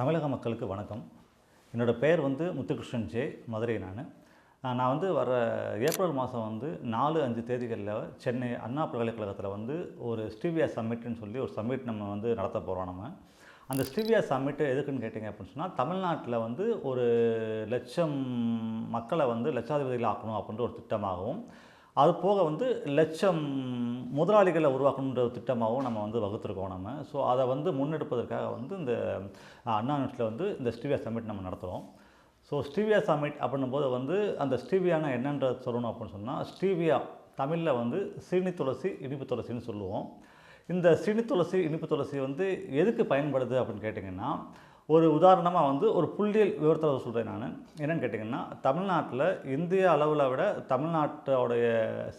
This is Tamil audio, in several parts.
தமிழக மக்களுக்கு வணக்கம். என்னோட பெயர் வந்து முத்துகிருஷ்ணன் ஜே மதுரை நான். நான் வந்து வர ஏப்ரல் மாதம் வந்து நாலு அஞ்சு தேதிகளில் சென்னை அண்ணா பல்கலைக்கழகத்தில் வந்து ஒரு ஸ்டீவியா சம்மிட்னு சொல்லி ஒரு சம்மிட் நம்ம வந்து நடத்த போகிறோம் நம்ம. அந்த ஸ்டீவியா சம்மிட் எதுக்குன்னு கேட்டிங்க அப்படின்னு சொன்னால் தமிழ்நாட்டில் வந்து ஒரு லட்சம் மக்களை வந்து லட்சாதிபதிகள் ஆக்கணும் அப்படின்ற ஒரு திட்டமாகவும் அது போக வந்து லட்சம் முதலாளிகளை உருவாக்கணுன்ற திட்டமாகவும் நம்ம வந்து வகுத்துருக்கோம் நம்ம. ஸோ அதை வந்து முன்னெடுப்பதற்காக வந்து இந்த அண்ணா யூனிவர்சிட்டியில் வந்து இந்த ஸ்டீவியா சமிட் நம்ம நடத்துகிறோம் ஸோ ஸ்டீவியா சமிட் அப்படின்னும் போது வந்து அந்த ஸ்டீவியானா என்னன்றது சொல்லணும் அப்படின்னு சொன்னால் ஸ்டீவியா தமிழில் வந்து சீனி துளசி இனிப்பு துளசின்னு சொல்லுவோம். இந்த சீனி துளசி இனிப்பு துளசி வந்து எதுக்கு பயன்படுது அப்படின்னு கேட்டிங்கன்னா ஒரு உதாரணமாக வந்து ஒரு புள்ளியல் விவரத்தில் சொல்கிறேன் நான். என்னென்னு கேட்டிங்கன்னா தமிழ்நாட்டில் இந்திய அளவில் விட தமிழ்நாட்டோடைய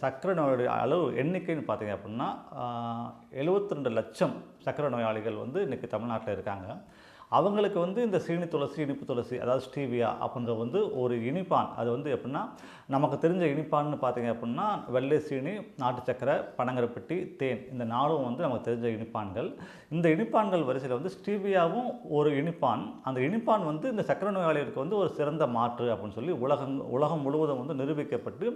சர்க்கரை நோயுடைய அளவு எண்ணிக்கைன்னு பார்த்தீங்க அப்படின்னா எழுபத்தி ரெண்டு லட்சம் சர்க்கரை நோயாளிகள் வந்து இன்றைக்கி தமிழ்நாட்டில் இருக்காங்க. அவங்களுக்கு வந்து இந்த சீனி துளசி இனிப்பு துளசி அதாவது ஸ்டீவியா அப்படின்ற வந்து ஒரு இனிப்பான். அது வந்து எப்படின்னா நமக்கு தெரிஞ்ச இனிப்பான்னு பார்த்தீங்க அப்படின்னா வெள்ளை சீனி நாட்டு சக்கரை பனங்கரப்பட்டி தேன். இந்த நாளும் வந்து நமக்கு தெரிஞ்ச இனிப்பான்கள். இந்த இனிப்பான்கள் வரிசையில் வந்து ஸ்டீவியாவும் ஒரு இனிப்பான். அந்த இனிப்பான் வந்து இந்த சக்கரை நோயாளிகளுக்கு வந்து ஒரு சிறந்த மாற்று அப்படின்னு சொல்லி உலகம் உலகம் முழுவதும் வந்து நிரூபிக்கப்பட்டு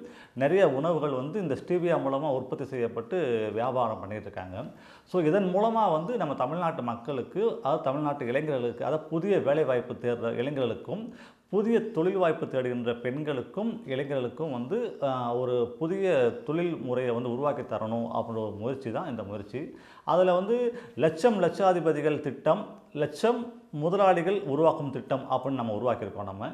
நிறைய உணவுகள் வந்து இந்த ஸ்டீவியா மூலமாக உற்பத்தி செய்யப்பட்டு வியாபாரம் பண்ணிகிட்டு இருக்காங்க. ஸோ இதன் மூலமாக வந்து நம்ம தமிழ்நாட்டு மக்களுக்கு அதாவது தமிழ்நாட்டு இளைஞர்களுக்கு அதாவது புதிய வேலைவாய்ப்பு தேடுற இளைஞர்களுக்கும் புதிய தொழில் வாய்ப்பு தேடுகின்ற பெண்களுக்கும் இளைஞர்களுக்கும் வந்து ஒரு புதிய தொழில் முறையை வந்து உருவாக்கி தரணும் அப்படின்ற ஒரு முயற்சி தான் இந்த முயற்சி. அதில் வந்து லட்சம் லட்சாதிபதிகள் திட்டம் லட்சம் முதலாளிகள் உருவாக்கும் திட்டம் அப்படின்னு நம்ம உருவாக்கியிருக்கோம் நம்ம.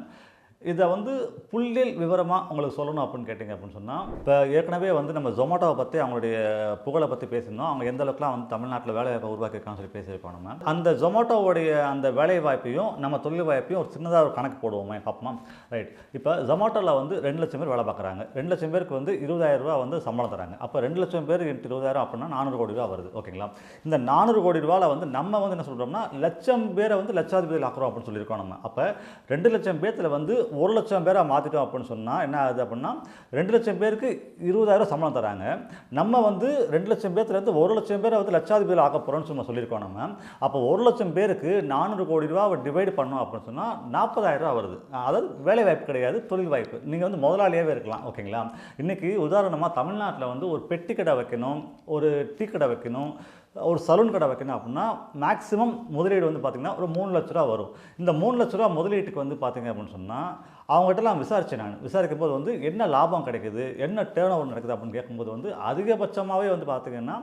இதை வந்து புள்ளில் விவரமாக உங்களுக்கு சொல்லணும் அப்படின்னு கேட்டிங்க அப்படின்னு சொன்னால் இப்போ ஏற்கனவே வந்து நம்ம ஜொமேட்டோவை பற்றி அவங்களுடைய புகழை பற்றி பேசியிருந்தோம். அவங்க எந்த அளவுக்குலாம் வந்து தமிழ்நாட்டில் வேலை வாய்ப்பை உருவாக்கியிருக்கான்னு சொல்லி பேசியிருக்கோம் நம்ம. அந்த ஜொமேட்டோவுடைய அந்த வேலை வாய்ப்பையும் நம்ம தொழில் வாய்ப்பையும் ஒரு சின்னதாக ஒரு கணக்கு போடுவோமே பார்ப்போமா? ரைட் இப்போ ஜொமேட்டோவில் வந்து ரெண்டு லட்சம் பேர் வேலை பார்க்குறாங்க. ரெண்டு லட்சம் பேருக்கு வந்து இருபதாயிரம் ரூபா வந்து சம்பளம் தராங்க அப்போ ரெண்டு லட்சம் பேர் இருபதாயிரம் அப்படின்னா நானூறு கோடி ரூபா வருது. ஓகேங்களா இந்த நானூறு கோடி ரூபாவில் வந்து நம்ம வந்து என்ன சொல்கிறோம்னா லட்சம் பேரை வந்து லட்சாதிபதியில் ஆக்குறோம் அப்படின்னு சொல்லியிருக்கோம் நம்ம. அப்போ ரெண்டு லட்சம் பேர்த்தில் வந்து ஒரு லட்சம் பேரை மாற்றிட்டோம் அப்படின்னு சொன்னால் என்ன ஆகுது அப்படின்னா ரெண்டு லட்சம் பேருக்கு இருபதாயிரம் சம்பளம் தராங்க. நம்ம வந்து ரெண்டு லட்சம் பேர்த்துலேருந்து ஒரு லட்சம் பேரை வந்து லட்சாதிபதியில் ஆக்க போகிறோம்னு சும்மா சொல்லியிருக்கோம் நம்ம. அப்போ ஒரு லட்சம் பேருக்கு நானூறு கோடி ரூபா டிவைட் பண்ணோம் அப்படின்னு சொன்னால் நாற்பதாயிரம் ரூபா வருது. அதாவது வேலை வாய்ப்பு கிடையாது தொழில் வாய்ப்பு. நீங்கள் வந்து முதலாளியாகவே இருக்கலாம் ஓகேங்களா? இன்றைக்கி உதாரணமாக தமிழ்நாட்டில் வந்து ஒரு பெட்டி கடை வைக்கணும் ஒரு டீ கடை வைக்கணும் ஒரு சலூன் கடை வைக்கணும் அப்படின்னா மேக்ஸிமம் முதலீடு வந்து பார்த்திங்கன்னா ஒரு மூணு லட்ச ரூபா வரும். இந்த மூணு லட்ச ரூபா முதலீட்டுக்கு வந்து பார்த்திங்க அப்படின்னு சொன்னால் அவங்ககிட்டலாம் விசாரித்தேன் நான். விசாரிக்கும் போது வந்து என்ன லாபம் கிடைக்குது என்ன டேர்ன் ஓவர் நடக்குது அப்படின்னு கேட்கும்போது வந்து அதிகபட்சமாகவே வந்து பார்த்திங்கன்னா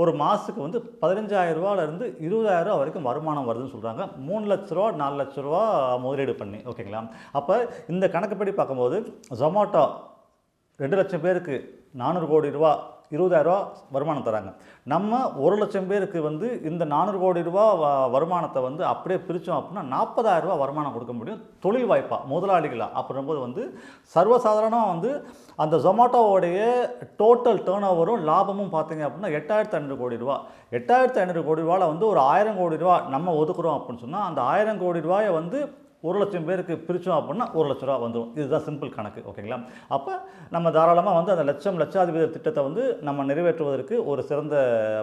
ஒரு மாதத்துக்கு வந்து பதினஞ்சாயிரம் ரூபாலேருந்து இருபதாயிரம் ரூபா வரைக்கும் வருமானம் வருதுன்னு சொல்கிறாங்க மூணு லட்ச ரூபா நாலு லட்ச ரூபா முதலீடு பண்ணி. ஓகேங்களா? அப்போ இந்த கணக்குப்படி பார்க்கும்போது ஜொமேட்டோ ரெண்டு லட்சம் பேருக்கு நானூறு கோடி ரூபா இருபதாயிரரூவா வருமானம் தராங்க. நம்ம ஒரு லட்சம் பேருக்கு வந்து இந்த நானூறு கோடி ரூபா வருமானத்தை வந்து அப்படியே பிரித்தோம் அப்படின்னா நாற்பதாயிரம் ரூபா வருமானம் கொடுக்க முடியும். தொழில் வாய்ப்பாக முதலாளிகளாக அப்படின்போது வந்து சர்வசாதாரணமாக வந்து அந்த ஜொமேட்டோவோடைய டோட்டல் டேர்ன் ஓவரும் லாபமும் பார்த்தீங்க அப்படின்னா எட்டாயிரத்து ஐநூறு கோடி ரூபா. எட்டாயிரத்து ஐநூறு கோடி ரூபாவில் வந்து ஒரு ஆயிரம் கோடி ரூபா நம்ம ஒதுக்குறோம் அப்படின்னு சொன்னால் அந்த ஆயிரம் கோடி ரூபாயை வந்து ஒரு லட்சம் பேருக்கு பிரித்தோம் அப்படின்னா ஒரு லட்ச ரூபா வந்துடும் இதுதான் சிம்பிள் கணக்கு ஓகேங்களா? அப்போ நம்ம தாராளமாக வந்து அந்த லட்சம் லட்சாதிபதி திட்டத்தை வந்து நம்ம நிறைவேற்றுவதற்கு ஒரு சிறந்த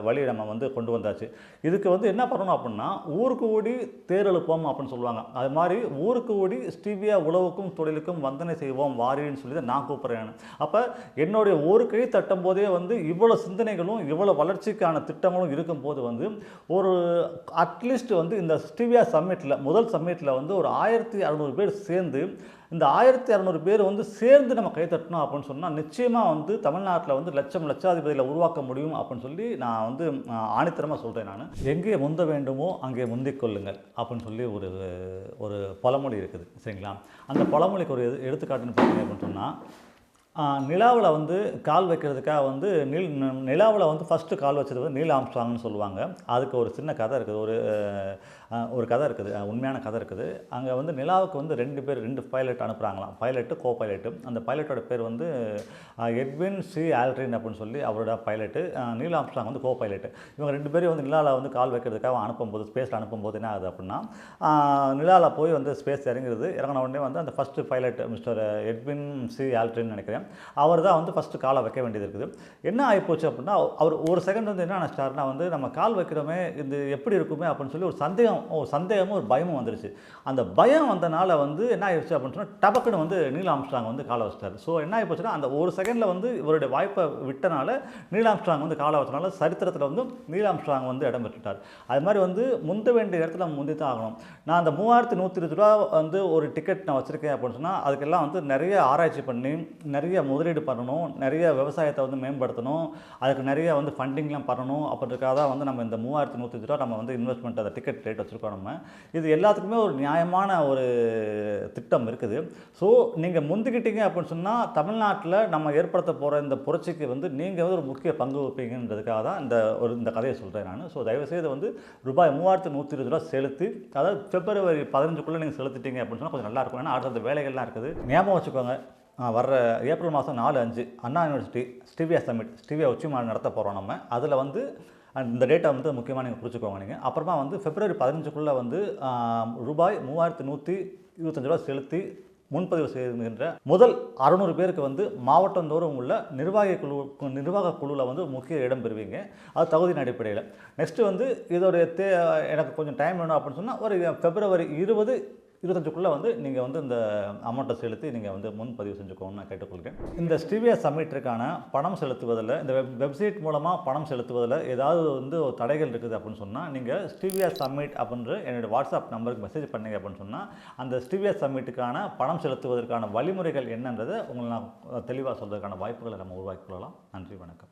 வழியை நம்ம வந்து கொண்டு வந்தாச்சு. இதுக்கு வந்து என்ன பண்ணணும் அப்படின்னா ஊருக்கு ஓடி தேர் எழுப்போம் அப்படின்னு சொல்லுவாங்க. அது மாதிரி ஊருக்கு ஓடி ஸ்டீவியா உழவுக்கும் தொழிலுக்கும் வந்தனை செய்வோம் வாரின்னு சொல்லி தான் நான் கூப்பிட்றேன். அப்போ என்னுடைய ஒரு கை தட்டும் போதே வந்து இவ்வளோ சிந்தனைகளும் இவ்வளோ வளர்ச்சிக்கான திட்டங்களும் இருக்கும்போது வந்து ஒரு அட்லீஸ்ட் வந்து இந்த ஸ்டீவியா சம்மிட்டில் முதல் சம்மிட்டில் வந்து ஒரு ஆயிரத்தி அறநூறு பேர் சேர்ந்து இந்த ஆயிரத்தி அறநூறு பேர் வந்து சேர்ந்து நம்ம கைத்தட்டணும் அப்படின்னு சொன்னால் நிச்சயமாக வந்து தமிழ்நாட்டில் வந்து லட்சம் லட்சாதிபதியில் உருவாக்க முடியும் அப்படின்னு சொல்லி நான் வந்து ஆணித்தரமாக சொல்கிறேன் நான். எங்கே முந்த வேண்டுமோ அங்கே முந்திக் கொள்ளுங்கள் அப்படின்னு சொல்லி ஒரு ஒரு பழமொழி இருக்குது சரிங்களா? அந்த பழமொழிக்கு ஒரு எது- எடுத்துக்காட்டுன்னு பார்த்தீங்க அப்படின்னு சொன்னால் நிலாவில் வந்து கால் வைக்கிறதுக்காக வந்து நில் நிலாவில் வந்து ஃபஸ்ட்டு கால் வச்சது வந்து நீல் ஆம்ஸ்ட்ராங்னு சொல்லுவாங்க. அதுக்கு ஒரு சின்ன கதை இருக்குது. ஒரு ஒரு கதை இருக்குது. உண்மையான கதை இருக்குது. அங்கே வந்து நிலாவுக்கு வந்து ரெண்டு பேர் ரெண்டு பைலட் அனுப்புகிறாங்களாம் பைலட்டு கோ பைலட்டு அந்த பைலட்டோட பேர் வந்து எட்வின் சி ஆல்ட்ரின் அப்படின்னு சொல்லி அவரோட பைலட்டு நீல் ஆம்ஸ்ட்ராங் வந்து கோ பைலட்டு இவங்க ரெண்டு பேரும் வந்து நிலாவில் வந்து கால் வைக்கிறதுக்காக அனுப்பும்போது ஸ்பேஸில் அனுப்பும்போது என்ன ஆகுது அப்படின்னா நிலாவில் போய் வந்து ஸ்பேஸ் இறங்குறது. இறங்கின உடனே வந்து அந்த first pilot mister Edwin C ஆல்ட்ரின்னு நினைக்கிறேன். அவர் தான் வந்து ஃபஸ்ட்டு காலை வைக்க வேண்டியது இருக்குது. என்ன ஆகிப்போச்சு அப்படின்னா அவர் ஒரு செகண்ட் வந்து என்ன நினச்சிட்டாருன்னா வந்து நம்ம கால் வைக்கிறோமே இது எப்படி இருக்குமே அப்படின்னு சொல்லி ஒரு சந்தேகம் ஒரு சந்தேகமும் ஒரு பயமும் வந்துருச்சு. அந்த பயம் வந்தனால வந்து என்ன ஆயிடுச்சு அப்படின்னு சொன்னால் டபக்குன்னு வந்து நீல் ஆம்ஸ்ட்ராங் வந்து காலை வச்சிட்டாரு. ஸோ என்ன ஆகி போச்சுன்னா அந்த ஒரு செகண்டில் வந்து இவருடைய வாய்ப்பை விட்டனால நீல் ஆம்ஸ்ட்ராங் வந்து காலை வச்சனால சரித்திரத்தில் வந்து நீல் ஆம்ஸ்ட்ராங் வந்து இடம் பெற்றுட்டார். அது மாதிரி வந்து முந்த வேண்டிய இடத்துல நம்ம முந்தி தான் ஆகணும். நான் அந்த மூவாயிரத்தி நூற்றி இருபது ரூபா வந்து ஒரு டிக்கெட் நான் வச்சுருக்கேன் அப்படின்னு சொன்னால் அதுக்கெல்லாம் வந்து நிறைய ஆராய்ச்சி பண்ணி நிறைய முதலீடு பண்ணணும் நிறைய விவசாயத்தை வந்து மேம்படுத்தணும் அதுக்கு நிறைய வந்து ஃபண்டிங்லாம் பண்ணணும் அப்படின்றதுக்காக தான் வந்து நம்ம இந்த மூவாயிரத்தி நூற்றி ரூபா நம்ம வந்து இன்வெஸ்ட்மெண்ட் அந்த டிக்கெட் ரேட் வச்சுருக்கோம் நம்ம. இது எல்லாத்துக்குமே ஒரு நியாயமான ஒரு திட்டம் இருக்குது. ஸோ நீங்கள் முந்திக்கிட்டீங்க அப்படின்னு சொன்னால் தமிழ்நாட்டில் நம்ம ஏற்படுத்த போகிற இந்த புரட்சிக்கு வந்து நீங்கள் வந்து ஒரு முக்கிய பங்கு வைப்பீங்கன்றதுக்காக தான் இந்த ஒரு இந்த கதையை சொல்கிறேன் நான். ஸோ தயவுசெய்து வந்து ரூபாய் மூவாயிரத்து நூற்றி இருபது ரூபா செலுத்தி அதாவது பிப்ரவரி பதினஞ்சுக்குள்ளே நீங்கள் செலுத்திட்டீங்க அப்படின்னு சொன்னால் கொஞ்சம் நல்லா இருக்கும். ஏன்னா அடுத்த வேலைகள்லாம் இருக்குது. ஞாபகம் வச்சுக்கோங்க வர்ற ஏப்ரல் மாதம் நாலு அஞ்சு அண்ணா யூனிவர்சிட்டி ஸ்டிவியா சமிட் ஸ்டிவியா உச்சி மாநாடு நடத்த போகிறோம் நம்ம. அதில் வந்து அண்ட் இந்த டேட்டா வந்து முக்கியமாக நீங்கள் குறிச்சிக்கோங்க நீங்கள் அப்புறமா வந்து பிப்ரவரி பதினஞ்சுக்குள்ளே வந்து ரூபாய் மூவாயிரத்து நூற்றி இருபத்தஞ்சு ரூபா செலுத்தி முன்பதிவு செய்கின்ற முதல் அறநூறு பேருக்கு வந்து மாவட்டந்தோறும் உள்ள நிர்வாக குழு நிர்வாக குழுவில் வந்து முக்கிய இடம் பெறுவீங்க. அது தகுதியின் அடிப்படையில். நெக்ஸ்ட்டு வந்து இதோடைய தே எனக்கு கொஞ்சம் டைம் வேணும் அப்படின்னு சொன்னால் ஒரு பிப்ரவரி இருபது இருபத்தஞ்சுக்குள்ளே வந்து நீங்கள் வந்து இந்த அமௌண்ட்டை செலுத்தி நீங்கள் வந்து முன்பதிவு செஞ்சுக்கோன்னு நான் கேட்டுக்கொள்கிறேன். இந்த ஸ்டிவியா சமிட்டிற்கான பணம் செலுத்துவதில் இந்த வெப் வெப்சைட் மூலமாக பணம் செலுத்துவதில் ஏதாவது வந்து ஒரு தடைகள் இருக்குது அப்படின்னு சொன்னால் நீங்கள் ஸ்டிவியா சமிட் அப்படின்ற என்னுடைய வாட்ஸ்அப் நம்பருக்கு மெசேஜ் பண்ணீங்க அப்படின்னு சொன்னால் அந்த ஸ்டிவியா சம்மிட்டுக்கான பணம் செலுத்துவதற்கான வழிமுறைகள் என்னன்றதை உங்களை நான் தெளிவாக சொல்வதற்கான வாய்ப்புகளை நம்ம உருவாக்கி கொள்ளலாம். நன்றி வணக்கம்.